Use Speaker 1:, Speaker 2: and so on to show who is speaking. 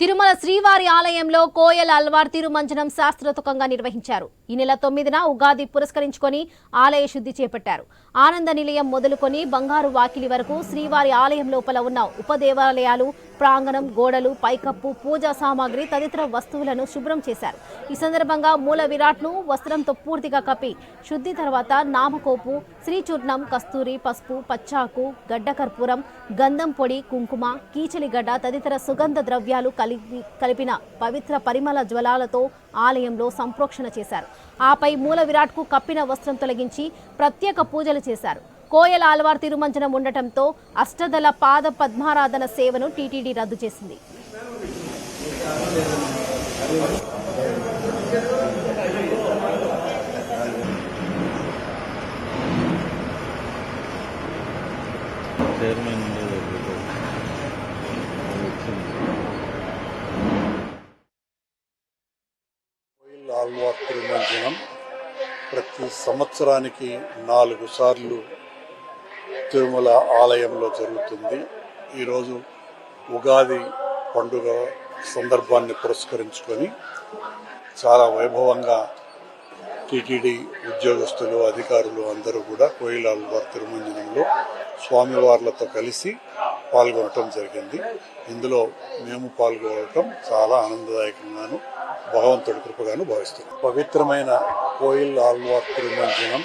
Speaker 1: తిరుమల శ్రీవారి ఆలయంలో కోయల్ అల్వార్ తిరుమంజనం శాస్త్రోతకంగా నిర్వహించారు. ఈ నెల తొమ్మిదిన ఉగాది పురస్కరించుకొని ఆలయ శుద్ధి చేపట్టారు. ఆనంద నిలయం మొదలుకొని బంగారు వాకిలి వరకు శ్రీవారి ఆలయం లోపల ఉన్న ఉపదేవాలయాలు ప్రాంగణం గోడలు పైకప్పు పూజా సామాగ్రి తదితర వస్తువులను శుభ్రం చేశారు. ఈ సందర్భంగా మూల విరాట్ను వస్త్రంతో పూర్తిగా కప్పి శుద్ధి తర్వాత నామకోపు శ్రీచూర్ణం కస్తూరి పసుపు పచ్చాకు గడ్డ కర్పూరం గంధం పొడి కుంకుమ కీచలిగడ్డ తదితర సుగంధ ద్రవ్యాలు కలిపి కలిపిన పవిత్ర పరిమళ జ్వలాలతో ఆలయంలో సంప్రోక్షణ చేశారు. ఆపై మూల విరాట్కు కప్పిన వస్త్రం తొలగించి ప్రత్యేక పూజలు చేశారు. కోయల ఆల్వార్ తిరుమంజనం ఉండటంతో అష్టదళ పాద పద్మారాధన సేవను టీటీడీ రద్దు చేసింది.
Speaker 2: ఆల్వార్ తిరుమంజనం ప్రతి సంవత్సరానికి నాలుగు సార్లు తిరుమల ఆలయంలో జరుగుతుంది. ఈరోజు ఉగాది పండుగ సందర్భాన్ని పురస్కరించుకొని చాలా వైభవంగా టీటీడీ ఉద్యోగస్తులు అధికారులు అందరూ కూడా కోయిల్ ఆల్వార్ తిరుమంజనంలో స్వామివార్లతో కలిసి పాల్గొనటం జరిగింది. ఇందులో మేము పాల్గొనటం చాలా ఆనందదాయకంగాను భగవంతుడి కృపగాను భావిస్తున్నాం. పవిత్రమైన కోయిల్ ఆల్వార్ తిరుమంజనం